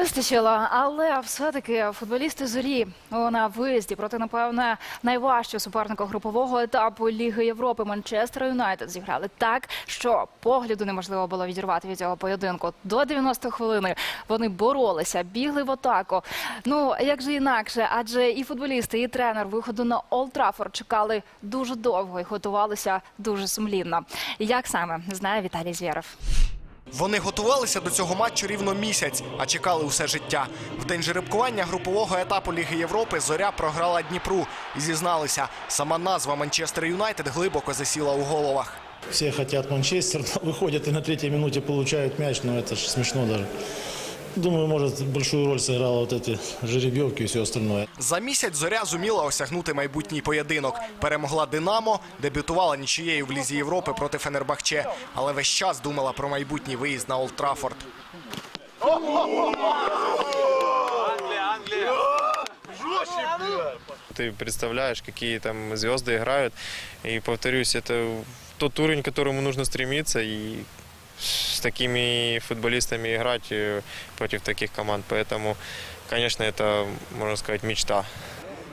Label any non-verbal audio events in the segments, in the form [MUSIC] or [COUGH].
вистачило, але все-таки футболісти зорі на виїзді проти, напевне, найважчого суперника групового етапу Ліги Європи Манчестер Юнайтед зіграли так, що погляду неможливо було відірвати від цього поєдинку. До 90 хвилини вони боролися, бігли в атаку. Ну як же інакше, адже і футболісти, і тренер виходу на Олд Траффорд чекали дуже довго і готувалися дуже сумлінно. Як саме знає Віталій Звєров. Вони готувалися до цього матчу рівно місяць, а чекали усе життя. В день жеребкування групового етапу Ліги Європи зоря програла Дніпру і зізналися, сама назва Манчестер Юнайтед глибоко засіла у головах. Всі хочуть Манчестер, [LAUGHS] виходять і на третій минуті получають мяч, Ну це ж смішно даже. Думаю, может, большую роль сыграла вот эти жеребьевки и все остальное. За місяць зоря зуміла осягнути майбутній поєдинок. Перемогла Динамо, дебютувала нічиєю в Лізі Європи проти Фенербахче, але весь час думала про майбутній виїзд на Олд Траффорд. Ты представляешь, какие там звезды играют. И повторюсь, это тот уровень, к которому нужно стремиться. И с такими футболистами играть э, против таких команд. Поэтому, конечно, это, можно сказать, мечта.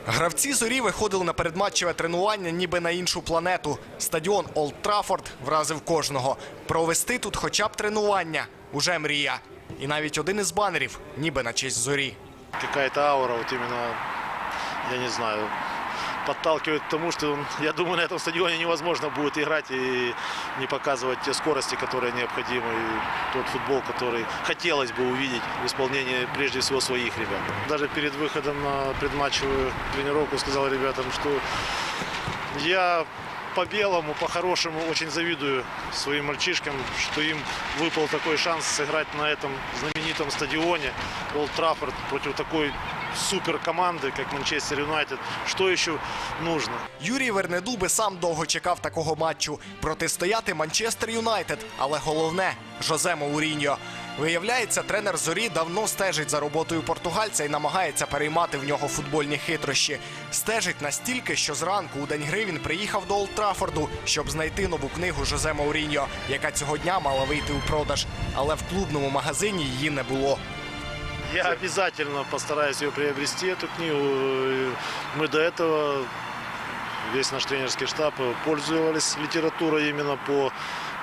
Гравці зорі виходили на передматчеве тренування ніби на іншу планету. Стадіон Олд Траффорд вразив кожного. Провести тут хоча б тренування уже мрія. І навіть один із банерів, ніби на честь зорі. Какая-то аура, вот именно, я не знаю, Подталкивает к тому, что, я думаю, на этом стадионе невозможно будет играть и не показывать те скорости, которые необходимы, и тот футбол, который хотелось бы увидеть в исполнении, прежде всего, своих ребят. Даже перед выходом на предматчевую тренировку сказал ребятам, что я по-белому, по-хорошему очень завидую своим мальчишкам, что им выпал такой шанс сыграть на этом знаменитом стадионе Олд Траффорд против такой супер команды, как Манчестер Юнайтед. Что еще нужно? Юрій Вернедуби сам довго чекав такого матчу протистояти Манчестер Юнайтед, але головне Жозе Мауріньо. Виявляється, тренер зорі давно стежить за роботою португальця і намагається переймати в нього футбольні хитрощі. Стежить настільки, що зранку у день гри він приїхав до Олд Траффорду, щоб знайти нову книгу Жозе Мауріньо, яка цього дня мала вийти у продаж. Але в клубному магазині її не було. Я обязательно постараюсь ее приобрести, эту книгу. Мы до этого, весь наш тренерский штаб, пользовались литературой именно по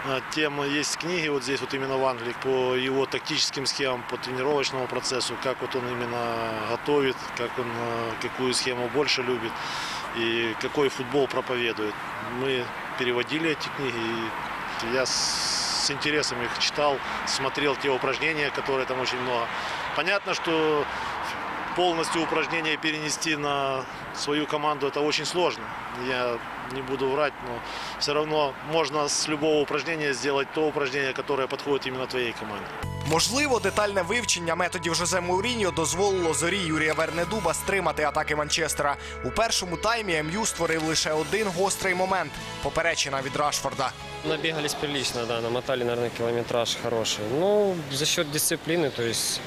э, тем, есть книги вот здесь вот именно в Англии по его тактическим схемам, по тренировочному процессу, как вот он именно готовит, как он, э, какую схему больше любит и какой футбол проповедует. Мы переводили эти книги, и я с интересом их читал, смотрел те упражнения, которые там очень много. Понятно, что полностью упражнения перенести на свою команду это очень сложно. Я не буду врать, но все равно можно с любого упражнения сделать то упражнение, которое подходит именно твоей команде. Можливо, детальне вивчення методів Жозе Мауріньо дозволило зорі Юрія Вернедуба стримати атаки Манчестера. У першому таймі МЮ створив лише один гострий момент поперечина від Рашфорда. Набегались прилично, да, намотали, наверное, километраж хороший. Ну, за счет дисциплины, то есть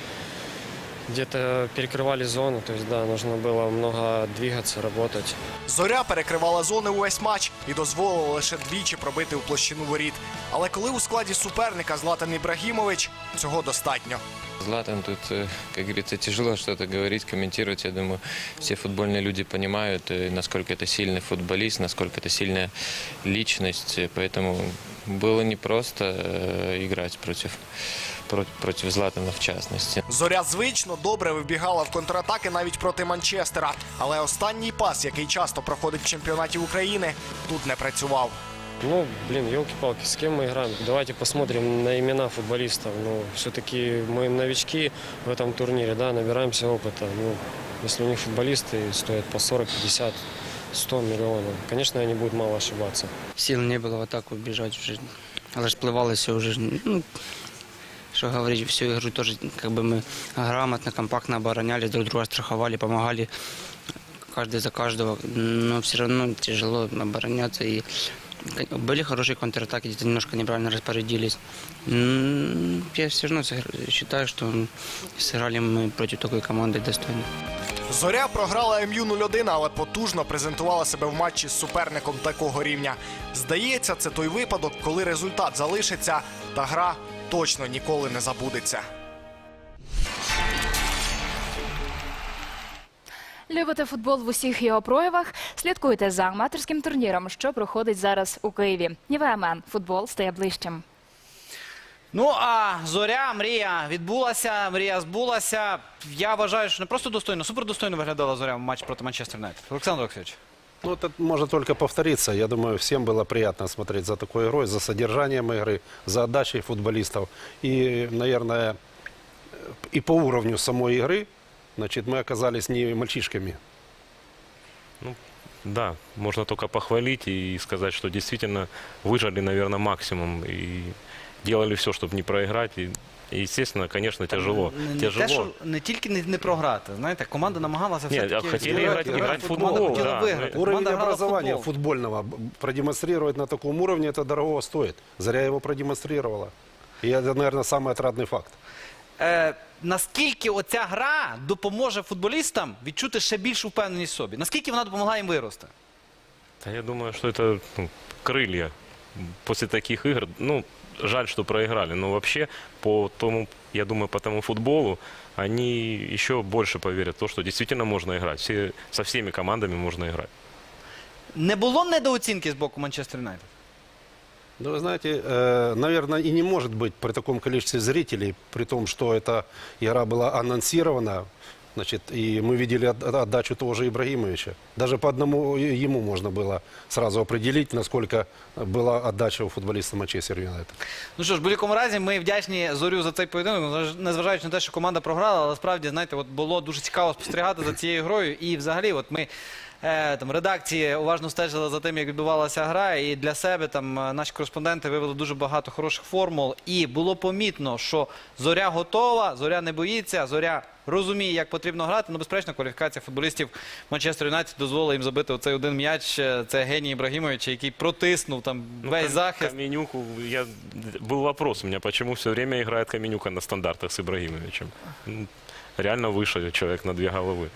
где-то перекрывали зону, то есть, да, нужно было много двигаться, работать. Зоря перекривала зони увесь матч і дозволила лише двічі пробити у площину воріт. Але коли у складі суперника Златан Ібрагімович, цього достатньо. Златан тут, э, как говорится, тяжело что-то говорить, комментировать. Я думаю, все футбольные люди понимают, э, насколько это сильный футболист, насколько это сильная личность. Э, Поэтому было непросто э, играть против, про- против Златана в частности. Зоря звично добре вибігала в контратаки навіть проти Манчестера. Але останній пас, який часто проходить в чемпіонаті України, тут не працював. Ну, блин, елки-палки, с кем мы играем? Давайте посмотрим на имена футболистов. Ну, все-таки мы новички в этом турнире, да, набираемся опыта. Ну, если у них футболисты стоят по 40, 50, 100 миллионов, конечно, они будут мало ошибаться. сил не было в атаку бежать уже. Расплывалось все уже. Ну, что говорить, всю игру тоже как бы мы грамотно, компактно оборонялись, друг друга страховали, помогали каждый за каждого. Но все равно тяжело обороняться. И были хорошие контратаки, где-то немножко неправильно распорядились. М, Я все равно сыгр- считаю, что сыграли мы против такой команды достойно. Зоря програла МЮ 0-1, але потужно презентувала себе в матчі з суперником такого рівня. Здається, це той випадок, коли результат залишиться, та гра точно ніколи не забудеться. Любите футбол в усіх його проявах? Слідкуйте за аматорським турніром, що проходить зараз у Києві. Нівеамен футбол стає ближчим. Ну а зоря, мрія відбулася, мрія збулася. Я вважаю, що не просто достойно, супердостойно виглядала зоря в матч проти Манчестер Юнайтед. Олександр Олексійович. Ну, это может только повториться. Я думаю, всем было приятно смотреть за такой игрой, за содержанием игры, за отдачей футболистов. И, наверное, и по уровню самой игры, значит, мы оказались не мальчишками. Да, можно только похвалить и сказать, что действительно выжили, наверное, максимум и делали все, чтобы не проиграть. И, и, естественно, конечно, тяжело. Не, не тяжело. те, що не тільки не, не програти. Знаєте, команда намагалася Ні, все-таки а хотіли зіграти, грати- зіграти грати в Команда футбол, хотіла да. виграти. Уровень Команда грала в образования футбол. футбольного б- продемонстрировать на таком уровне, это дорого стоит. Зря его продемонстрировала. И это, наверное, самый отрадный факт. Е, наскільки оця гра допоможе футболістам відчути ще більшу впевненість в собі? Наскільки вона допомогла їм вирости? Да я думаю, что это ну, крылья после таких игр. Ну, жаль, что проиграли. Но вообще, по тому, я думаю, по тому футболу, они еще больше поверят в то, что действительно можно играть. Все, со всеми командами можно играть. Не було недооцінки з боку Манчестер Юнайтед? Да вы знаете, э, наверное, и не может быть при таком количестве зрителей, при том, что эта игра была анонсирована, значит, и мы видели от- от- отдачу того же Ибрагимовича. Даже по одному е- ему можно было сразу определить, насколько была отдача у футболиста Манчестер Юнайтед. Ну що ж, в будь-якому разі, ми вдячні зорю за цей поєдинок, незваж- незважаючи на те, що команда програла, але справді, знаєте, от було дуже цікаво спостерігати за цією грою. І взагалі, от ми е, там редакції уважно стежили за тим, як відбувалася гра, і для себе там е, наші кореспонденти вивели дуже багато хороших формул. І було помітно, що зоря готова, зоря не боїться, зоря. Розуміє, як потрібно грати, ну безперечно, кваліфікація футболістів Манчестер Юнайтед дозволила їм забити оцей один м'яч. Е, Це геній Ібрагімович, який протиснув там Ну, весь Кам- захист. Каменюку, я, был вопрос у меня, почему все время играет Каменюка на стандартах с Ибрагимовичем. Ну, Реально выше человек на две головы.